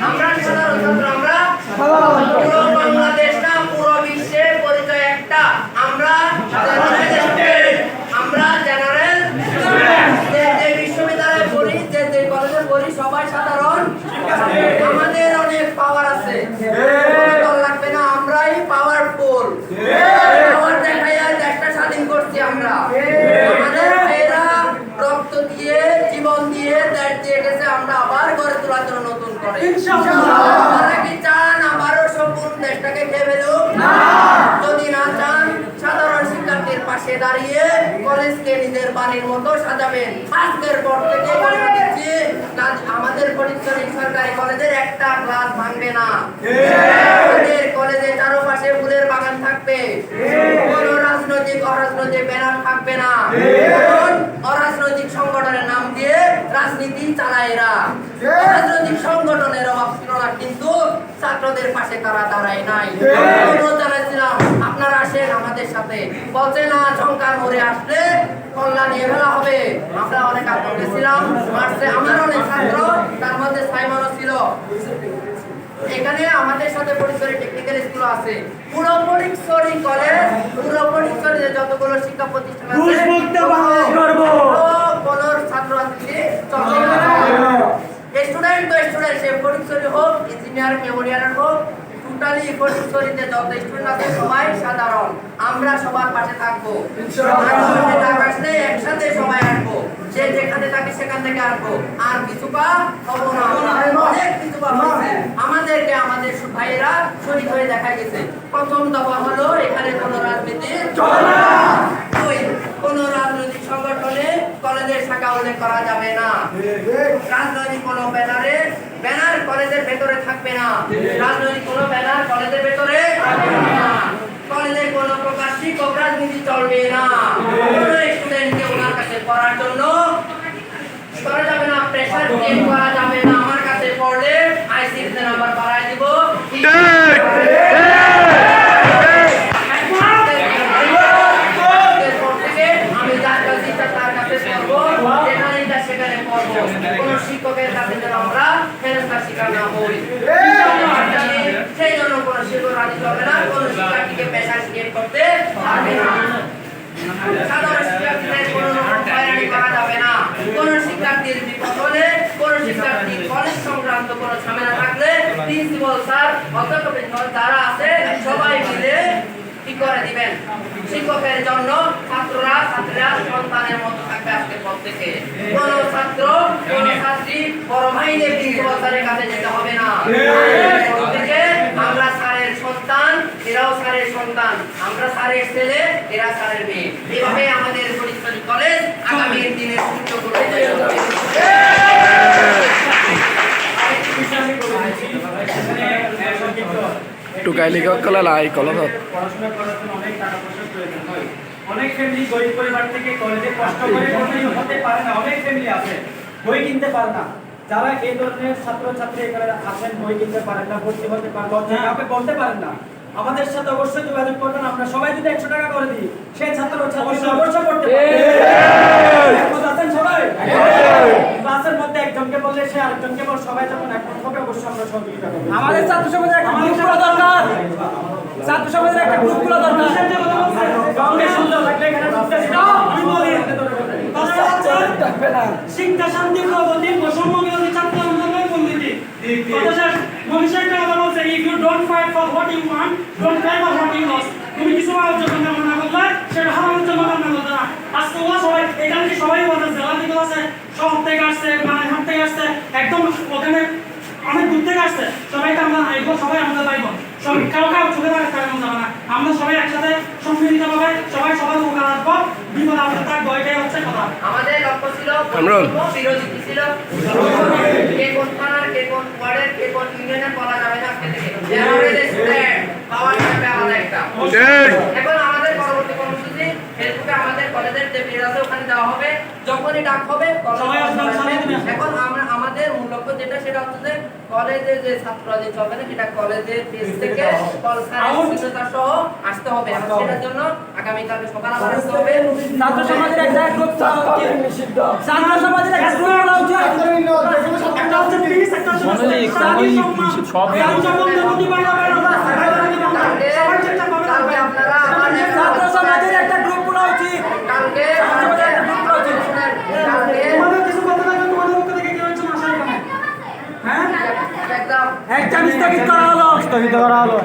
আমরা সাধারণ ছাত্র আমরা পুরো বাংলাদেশ না পুরো বিশ্বে পরিচয় একটা। আমরা আমরা জেনারেল যে যে বিশ্ববিদ্যালয়ে পড়ি যে যে কলেজে পড়ি সবাই সাধারণ। আমাদের অনেক পাওয়ার আছে। লাগবে না আমরাই পাওয়ারফুল পাওয়ার দেখাইয়া দেশটা স্বাধীন করছি আমরা আমাদের মেয়েরা রক্ত দিয়ে জীবন দিয়ে দেশ দিয়ে গেছে আমরা আবার গড়ে তোলার জন্য নতুন করে আপনারা কি চান আবারও সম্পূর্ণ দেশটাকে খেয়ে ফেলুক যদি না চান সাধারণ শিক্ষার্থীর পাশে দাঁড়িয়ে কলেজকে নিজের বাড়ির মতো সাজাবেন আজকের পর থেকে বলে দিচ্ছি না- আমাদের পরিচয় সরকারি কলেজের একটা ক্লাস ভাঙবে না আমাদের কলেজের চারপাশে ফুলের বাগান থাকবে কোন রাজনৈতিক অরাজনৈতিক ব্যানার থাকবে না অরাজনৈতিক সংগঠনের নাম দিয়ে রাজনীতি চালায় এরা রাজনৈতিক সংগঠনের অভাব ছিল না কিন্তু ছাত্রদের পাশে তারা দাঁড়ায় নাই। আপনারা আসেন আমাদের সাথে। বলছে না মোড়ে আসলে কল্যাণ নিয়ে ফেলা হবে। আমরা অনেক ছিলাম। মার্চে আমার অনেক ছাত্র তার মধ্যে সাইমনও ছিল। এখানে আমাদের সাথে পরিচয় টেকনিক্যাল স্কুল আছে। পুরো পরিচয় কলেজ পুরো পরিচয় যতগুলো শিক্ষা প্রতিষ্ঠান আছে। কোন ছাত্র আছে স্টুডেন্ট তো স্টুডেন্ট সে পরিচয় হোক ইঞ্জিনিয়ার মেমোরিয়াল হোক টোটালি পরিচয়তে যত স্টুডেন্ট আছে সবাই সাধারণ। আমরা সবার পাশে থাকব। আসলে একসাথে সবাই আসব। যে যেখানে থাকে সেখান থেকে আসব। আর কিছু পা হব না। অনেক কিছু পা আমাদেরকে আমাদের ভাইয়েরা শরীর হয়ে দেখা গেছে। প্রথম দফা হলো এখানে কোনো রাজনীতি কোনো রাজনৈতিক সংগঠনে কলেজের শাখা উল্লেখ করা যাবে না। রাজনৈতিক কোনো ব্যানার কলেজের ভেতরে থাকবে না। রাজনৈতিক কোনো ব্যানার কলেজের ভেতরে থাকবে না। কলেজে কোনো প্রকার শিক্ষক রাজনীতি চলবে না। কোনো স্টুডেন্টকে ওনার কাছে পড়ার জন্য করা যাবে না প্রেশার করা যাবে না। আমার কাছে পড়লে আইসিডিতে নাম্বার বাড়ায় দিব এরপর থেকে আমি যার কাছে ইচ্ছা তার কাছে পড়ব যেখানে ইচ্ছা সেখানে পড়ব কোনো শিক্ষকের কাছে যেন আমরা ফেরস্তার শিকার না হই সেই জন্য কোনো কোনো সবাই মিলে কি করে দিবেন শিক্ষকের জন্য ছাত্ররা ছাত্রীরা সন্তানের মতো থাকবে আজকের পর থেকে কোনো ছাত্র, কোনো ছাত্রী, বড় ভাইলে প্রিন্সিপাল স্যারের কাছে যেতে হবে না আজকের পর থেকে আমরা স্যারের সন্তান এরাও স্যারের সন্তান। আমরা স্যারের ছেলে এরা স্যারের মেয়ে। এভাবে আমাদের পরিচয় কলেজ আগামী দিনে সূর্য করতে যাচ্ছে টুকাইলি কলা লাই কলমত পড়াশোনা করার জন্য অনেক টাকা পয়সার প্রয়োজন হয়। অনেক ফ্যামিলি গরিব পরিবার থেকে কলেজে কষ্ট করে হতে পারে না অনেক ফ্যামিলি আছে বই কিনতে পারে না। যারা এই ধরনের ছাত্র ছাত্রী এখানে আছেন বই কিনতে পারেন না ভর্তি হতে পারেন লজ্জা কাউকে বলতে পারেন না আমাদের সাথে অবশ্যই যোগাযোগ করবেন। আমরা সবাই যদি একশো টাকা করে দিই সেই ছাত্র ছাত্রী অবশ্যই। করতে আছেন সবাই? ক্লাসের মধ্যে একজনকে বললে সে আরেকজনকে বল সবাই যখন একমত হবে অবশ্যই আমরা সহযোগিতা করব। আমাদের ছাত্র সমাজের একটা গ্রুপ করা দরকার। ছাত্র সমাজের একটা গ্রুপ করা দরকার। সঙ্গে সুন্দর লাগলে এখানে আমি বলি শিক্ষা শান্তি প্রগতি বৈষম্য বিরোধী ছাত্র আন্দোলনের মূলনীতি অথচ মনীষা একটা কথা don't fight for what you want don't fight for what you lose তুমি কিছু পাওয়ার জন্য কামনা করলে? সেটা হারানোর জন্য কামনা করতে না আজকে ওরা সবাই এখানে কি সবাই বলছে জেলা থেকে আছে শহর থেকে আসছে মানেহাট থেকে আসছে একদম ওখানে অনেক দূর থেকে আসছে সবাইকে আমরা এগুলো সবাই আমরা পাইব। সব কাউ কাউ চোখে থাকে কারণ যাবে না আমরা সবাই একসাথে সম্মিলিত ভাবে সবাই সবার উপকার রাখব বিপদ আপদ থাকব এটাই হচ্ছে কথা। আমাদের লক্ষ্য ছিল। বিরোধী ছিল। কে কোন থানার কে কোন ওয়ার্ডের কে কোন ইউনিয়নের বলা যাবে না আজকে থেকে জেনারেল স্টুডেন্ট পাওয়ার থাকবে আলাদা একটা এখন আমাদের পরবর্তী কর্মসূচি ফেসবুকে আমাদের কলেজের যে পেজ আছে ওখানে দেওয়া হবে। যখনই ডাক হবে। এখন আমরা আমাদের মূল লক্ষ্য যেটা সেটা হচ্ছে যে কলেজে যে ছাত্ররা যে চলবে না সেটা কলেজের পেজ থেকে কলেজ সহ আসতে হবে। এবং সেটার জন্য আগামীকালকে সকাল আবার আসতে হবে। ছাত্র সমাজের একটা ছাত্র সমাজের একটা। সব ছাত্র সমাজের একটা গ্রুপ করা উচিত। কালকে একটা গ্রুপ করা উচিত। তোমাদের কিছু কথা থাকলে তোমাদের পক্ষ থেকে কেউ একজন আসা হ্যাঁ? একদম। একটা স্থগিত করা হলো।